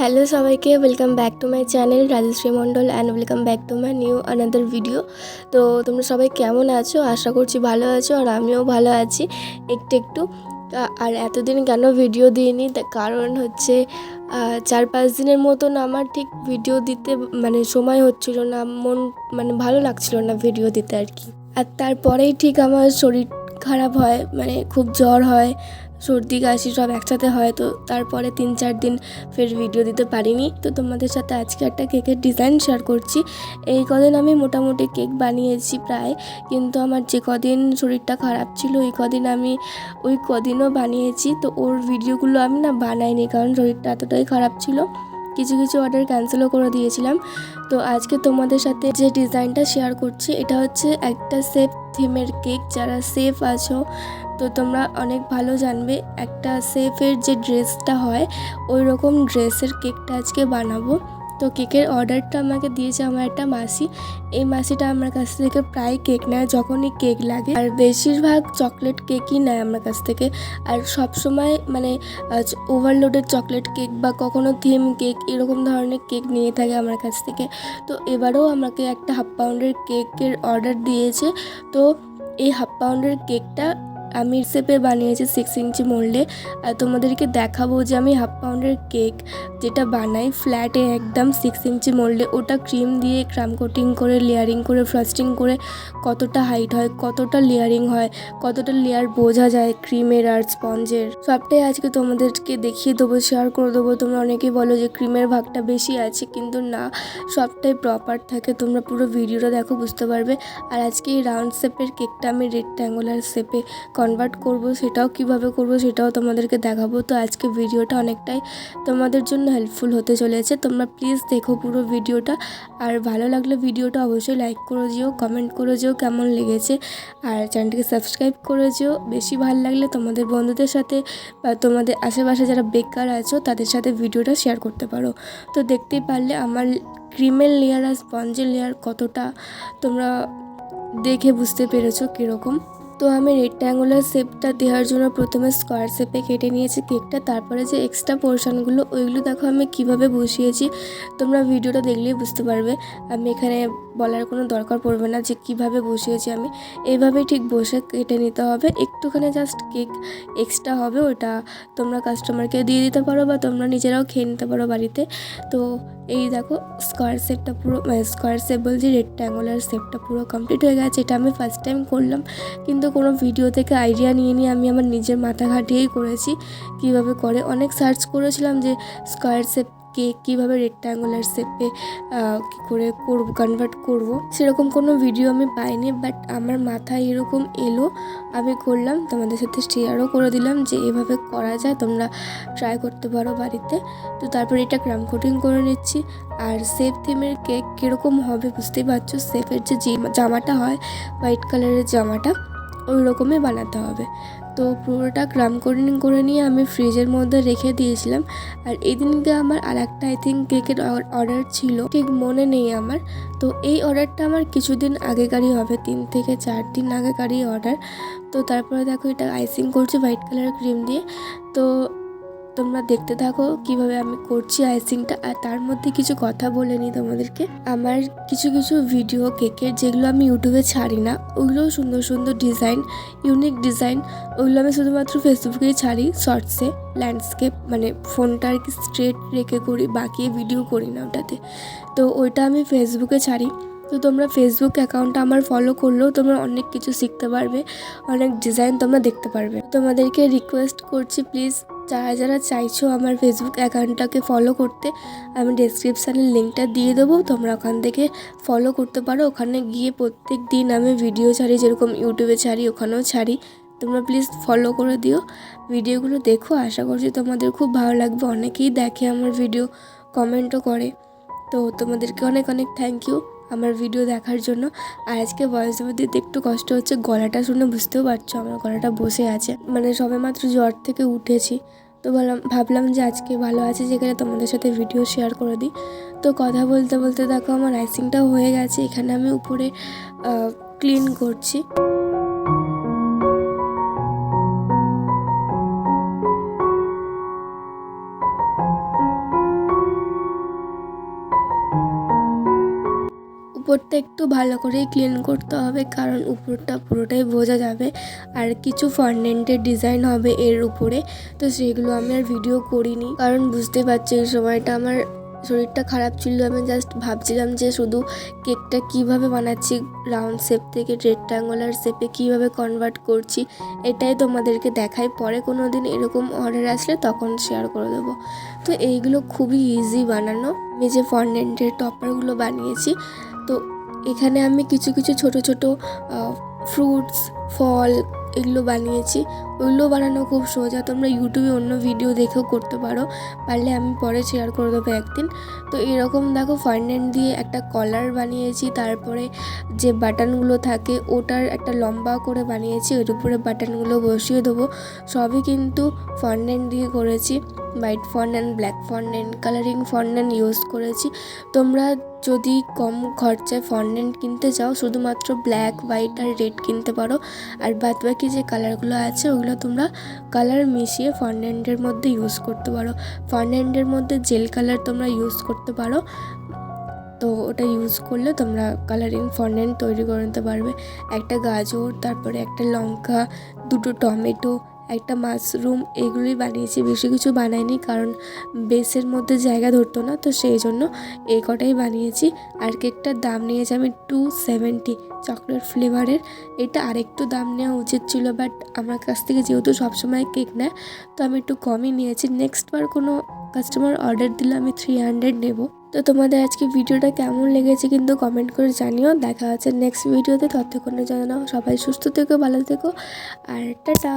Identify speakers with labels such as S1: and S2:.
S1: Hello সবাইকে welcome back to my channel Rajashree Mondal and welcome back to my new another video তো তোমরা সবাই কেমন আছো? আশা করছি ভালো আছো, আর আমিও ভালো আছি একটু একটু। আর এতদিন কেন ভিডিও দিইনি? কারণ হচ্ছে চার পাঁচ দিনের মতন আমার ঠিক ভিডিও দিতে মানে সময় হচ্ছিল না, মন মানে ভালো লাগছিল না ভিডিও দিতে আর কি। আর তারপরেই ঠিক আমার শরীর খারাপ হয় মানে খুব জ্বর হয় সর্দি, কাশি সব একসাথে হয়, তো তারপরে তিন চার দিন ফের ভিডিও দিতে পারিনি। তো তোমাদের সাথে আজকে একটা কেকের ডিজাইন শেয়ার করছি। এই কদিন আমি মোটামুটি কেক বানিয়েছি প্রায়, কিন্তু আমার যে কদিন শরীরটা খারাপ ছিল ওই কদিন আমি ওই কদিনও বানিয়েছি। তো ওর ভিডিওগুলো আমি না বানাইনি, কারণ শরীরটা এতটাই খারাপ ছিল। কিছু কিছু অর্ডার ক্যান্সেলও করে দিয়েছিলাম। তো আজকে তোমাদের সাথে যে ডিজাইনটা শেয়ার করছি, এটা হচ্ছে একটা সেফ থিমের কেক যারা সেফ আছো, তো তোমরা অনেক ভালো জানবে একটা সেফের যে ড্রেসটা হয় ওই রকম ড্রেসের কেকটা আজকে বানাবো। তো কেকের অর্ডারটা আমাকে দিয়েছে আমার একটা মাসি। এই মাসিটা আমার কাছ থেকে প্রায় কেক নেয়, যখনই কেক লাগে। আর বেশিরভাগ চকলেট কেকই নেয় আমার কাছ থেকে। আর সব সময় মানে ওভারলোডেড চকলেট কেক বা কখনো থিম কেক এরকম ধরনের কেক নিয়ে থাকে আমার কাছ থেকে। তো এবারেও আমাকে একটা হাফ পাউন্ডের কেকের অর্ডার দিয়েছে। তো এই হাফ পাউন্ডের কেকটা আমি শেপে বানিয়েছি সিক্স ইঞ্চি মোল্ডে আর তোমাদেরকে দেখাবো যে আমি হাফ পাউন্ডের কেক যেটা বানাই ফ্ল্যাটে একদম সিক্স ইঞ্চি মোল্ডে ওটা ক্রিম দিয়ে ক্রাম কোটিং করে লেয়ারিং করে ফ্রস্টিং করে কতটা হাইট হয়, কতটা লেয়ারিং হয়, কতটা লেয়ার বোঝা যায় ক্রিমের আর স্পঞ্জের সবটাই আজকে তোমাদেরকে দেখিয়ে দেবো শেয়ার করে দেবো। তোমরা অনেকেই বলো যে ক্রিমের ভাগটা বেশি আছে, কিন্তু না, সবটাই প্রপার থাকে। তোমরা পুরো ভিডিওটা দেখো, বুঝতে পারবে। আর আজকে এই রাউন্ড শেপের কেকটা আমি রেক্ট্যাঙ্গুলার শেপে কনভার্ট করব, সেটাও কীভাবে করব, সেটাও তোমাদেরকে দেখাবো। তো আজকে ভিডিওটা অনেকটাই তোমাদের জন্য হেল্পফুল হতে চলেছে। তোমরা প্লিজ দেখো পুরো ভিডিওটা। আর ভালো লাগলে ভিডিওটা অবশ্যই লাইক করে যেও কমেন্ট করে যেও কেমন লেগেছে। আর চ্যানেলটিকে সাবস্ক্রাইব করে যেও বেশি ভালো লাগলে তোমাদের বন্ধুদের সাথে বা তোমাদের আশেপাশে যারা বেকার আছো, তাদের সাথে ভিডিওটা শেয়ার করতে পারো। তো দেখতেই পারলে আমার ক্রিমের লেয়ার আর স্পঞ্জের লেয়ার কতটা তোমরা দেখে বুঝতে পেরেছ কীরকম। তো আমি রেক্ট্যাঙ্গুলার শেপটা দেওয়ার জন্য প্রথমে স্কোয়ার শেপে কেটে নিয়েছি কেকটা তারপরে যে এক্সট্রা পোর্শনগুলো ওইগুলো দেখো আমি কীভাবে বসিয়েছি। তোমরা ভিডিওটা দেখলেই বুঝতে পারবে। আমি এখানে বলার কোনো দরকার পড়বে না যে কীভাবে বসিয়েছি আমি। এইভাবেই ঠিক বসে কেটে নিতে হবে। একটুখানি জাস্ট কেক এক্সট্রা হবে ওটা তোমরা কাস্টমারকে দিয়ে দিতে পারো বা তোমরা নিজেরাও খেয়ে নিতে পারো বাড়িতে। তো এই দেখো স্কোয়ার শেপটা পুরো স্কোয়ার শেপ বলছি রেক্ট্যাঙ্গুলার শেপটা পুরো কমপ্লিট হয়ে গেছে। এটা আমি ফার্স্ট টাইম করলাম। কিন্তু কোনো ভিডিও থেকে আইডিয়া নিয়ে নিয়ে আমি আমার নিজের মাথা খাটিয়েই করেছি। কীভাবে করে? অনেক সার্চ করেছিলাম যে স্কোয়ার শেপ কেক কীভাবে রেক্ট্যাঙ্গুলার শেপে কী করে করব কনভার্ট করব, সেরকম কোনো ভিডিও আমি পাইনি বাট আমার মাথায় এরকম এলো। আমি করলাম, তোমাদের সাথে শেয়ারও করে দিলাম যে এভাবে করা যায়, তোমরা ট্রাই করতে পারো বাড়িতে। তো তারপর এটা ক্রাম কোটিং করে নিচ্ছি। আর সেফ থিমের কেক কীরকম হবে বুঝতেই পারছ? সেফের যে জিম- জামাটা হয় হোয়াইট কালারের জামাটা। ওই রকমই বানাতে হবে। তো পুরোটা ক্রাম কোটিং করে নিয়ে আমি ফ্রিজের মধ্যে রেখে দিয়েছিলাম। আর এদিনকে আমার আর একটা আই থিঙ্ক কেকের অর্ডার ছিল। ঠিক মনে নেই আমার। তো এই অর্ডারটা আমার কিছুদিন আগেকারই হবে, তিন থেকে চার দিন আগেকারই অর্ডার তো তারপরে দেখো এটা আইসিং করছে হোয়াইট কালার ক্রিম দিয়ে। তো তোমরা দেখতে থাকো কীভাবে আমি করছি আইসিংটা। আর তার মধ্যে কিছু কথা বলে নিই তোমাদেরকে। আমার কিছু কিছু ভিডিও, কেকের যেগুলো আমি ইউটিউবে ছাড়ি না, ওগুলোও সুন্দর সুন্দর ডিজাইন, ইউনিক ডিজাইন, ওগুলো আমি শুধুমাত্র ফেসবুকেই ছাড়ি, শর্টসে, ল্যান্ডস্কেপ মানে ফোনটা আর কি স্ট্রেট রেখে করি বাকিয়ে ভিডিও করি না ওটাতে। তো ওইটা আমি ফেসবুকে ছাড়ি। তো তোমরা ফেসবুক অ্যাকাউন্টটা আমার ফলো করলেও তোমরা অনেক কিছু শিখতে পারবে, অনেক ডিজাইন তোমরা দেখতে পারবে। তোমাদেরকে রিকোয়েস্ট করছি, প্লিজ যারা যারা চাইছো আমার ফেসবুক অ্যাকাউন্টটাকে ফলো করতে, আমি ডেসক্রিপশানের লিঙ্কটা দিয়ে দেবো। তোমরা ওখান থেকে ফলো করতে পারো। ওখানে গিয়ে প্রত্যেক দিন আমি ভিডিও ছাড়ি, যেরকম ইউটিউবে ছাড়ি, ওখানেও ছাড়ি। তোমরা প্লিজ ফলো করে দিও। ভিডিওগুলো দেখো। আশা করছি তোমাদের খুব ভালো লাগবে। অনেকেই দেখে আমার ভিডিও কমেন্টও করে। তো তোমাদেরকে অনেক অনেক থ্যাংক ইউ আমার ভিডিও দেখার জন্য। আর আজকে ভয়েস ওভার দিতে একটু কষ্ট হচ্ছে, গলাটা শুনে বুঝতেও পারছ আমার গলাটা বসে আছে। মানে সবে মাত্র জ্বর থেকে উঠেছি। তো বললাম, ভাবলাম যে আজকে ভালো আছে যেখানে তোমাদের সাথে ভিডিও শেয়ার করে দিই। তো কথা বলতে বলতে দেখো, আমার আইসিংটাও হয়ে গেছে। এখানে আমি উপরে ক্লিন করছি। উপরটা একটু ভালো করে ক্লিন করতে হবে, কারণ উপরটা পুরোটাই বোঝা যাবে। আর কিছু ফন্ডেন্টের ডিজাইন হবে এর উপরে, তো সেগুলো আমি আর ভিডিও করিনি। কারণ বুঝতে পারছি, এই সময়টা আমার শরীরটা খারাপ ছিল, আমি জাস্ট ভাবছিলাম যে শুধু কেকটা কীভাবে বানাচ্ছি রাউন্ড শেপ থেকে রেক্ট্যাঙ্গুলার শেপে কীভাবে কনভার্ট করছি, এটাই তোমাদেরকে দেখাই। পরে কোনো দিন এরকম অর্ডার আসলে তখন শেয়ার করে দেবো। তো এইগুলো খুবই ইজি বানানো। আমি যে ফন্ডেন্টের টপারগুলো বানিয়েছি তো এখানে আমি কিছু কিছু ছোট ছোট ফ্রুটস ফল এগুলো বানিয়েছি। ওইগুলো বানানো খুব সোজা তোমরা ইউটিউবে অন্য ভিডিও দেখেও করতে পারো। পারলে আমি পরে শেয়ার করে দেবো একদিন। তো এরকম দেখো ফন্ডেন্ট দিয়ে একটা কলার বানিয়েছি। তারপরে যে বাটনগুলো থাকে, ওটার একটা লম্বা করে বানিয়েছি। ওর উপরে বাটনগুলো বসিয়ে দেবো। সবই কিন্তু ফন্ডেন্ট দিয়ে করেছি। White fondant black fondant colouring fondant use করেছি। তোমরা যদি কম খরচায় ফন্ডেন্ট কিনতে চাও, শুধুমাত্র ব্ল্যাক, হোয়াইট আর রেড কিনতে পারো। আর বাদ বাকি যে কালারগুলো আছে, ওগুলো তোমরা কালার মিশিয়ে ফন্ডেন্টের মধ্যে ইউজ করতে পারো। ফন্ডেন্টের মধ্যে জেল কালার তোমরা ইউজ করতে পারো। তো ওটা ইউজ করলে তোমরা কালারিং ফন্ডেন্ট তৈরি করে নিতে পারবে। একটা গাজর, তারপরে একটা লঙ্কা, দুটো টমেটো একটা মাশরুম এগুলোই বানিয়েছি, বেশি কিছু বানাইনি কারণ বেসের মধ্যে জায়গা ধরতো না, তো সেই জন্য এই কটাই বানিয়েছি। আর কেকটার দাম নিয়েছি আমি টু সেভেন্টি চকলেট ফ্লেভারের। এটা আরেকটু দাম নেওয়া উচিত ছিল, বাট আমার কাছ থেকে যেহেতু সবসময় কেক নেয়, তো আমি একটু কমই নিয়েছি। নেক্সট বার কোনো কাস্টমার অর্ডার দিলে আমি থ্রি হান্ড্রেড নেব। তো তোমাদের আজকে ভিডিওটা কেমন লেগেছে কিন্তু কমেন্ট করে জানিও। দেখা হচ্ছে নেক্সট ভিডিওতে ততক্ষণে জানাও সবাই সুস্থ থেকো, ভালো থেকো, আর টাটা!